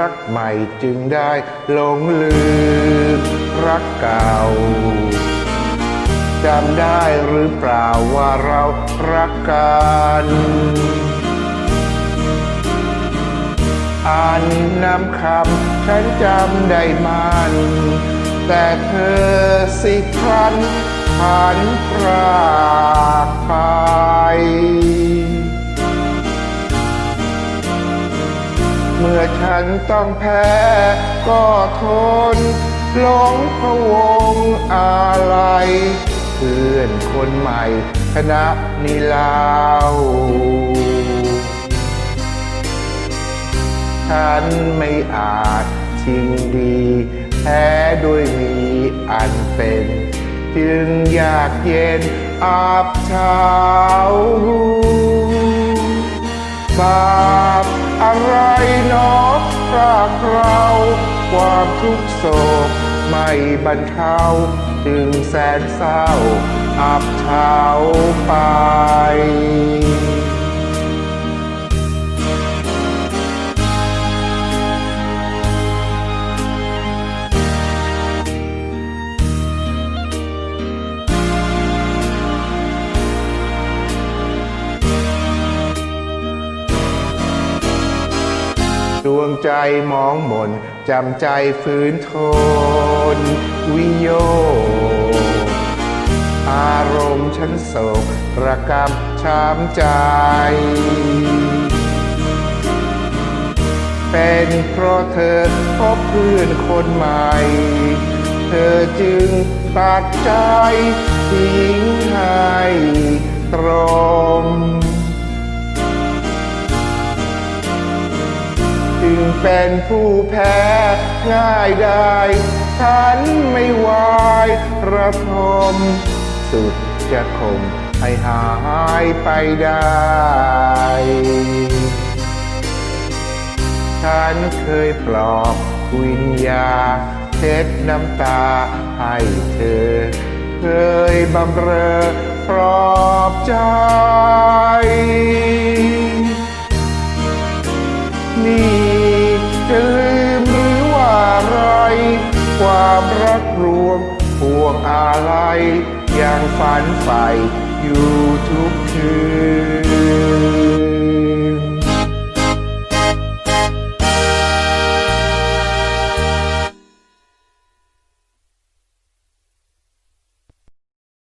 รักใหม่จึงได้หลงลืมรักเก่าจำได้หรือเปล่าว่าเรารักกันอ่านนำคำฉันจำได้มัน แต่เธอสิพลันผ่านพรากไป อฉันต้องแพ้ ก็ทนหลงพะวงอะไร เพื่อนคนใหม่คณะนิลาวฉันไม่อาจชิงดีแพ้ด้วยมีอันเป็น จึงอยากเย็นอาบเช้า รากเราความทุกโศกไม่บรรเทาจึงแสนเศร้าอับเฉาไป วงใจมองหม่นจำใจฝืนทน วิโย อารมณ์ฉันโศกระกำช้ำใจ เป็นเพราะเธอพบเพื่อนคนใหม่ เธอจึงตัดใจทิ้งให้ต งเป็นผู้แพ้ ง่ายได้ ฉันไม่ไหวายระทม สุดจะคมให้หายไปได้ ฉันเคยปลอบวิญญาเช็ดน้ำตาให้เธอ เคยบำเรอปลอบใจ นี่ ความรักรวมพวงอะไรยังฝันใฝ่อยู่ทุกคืน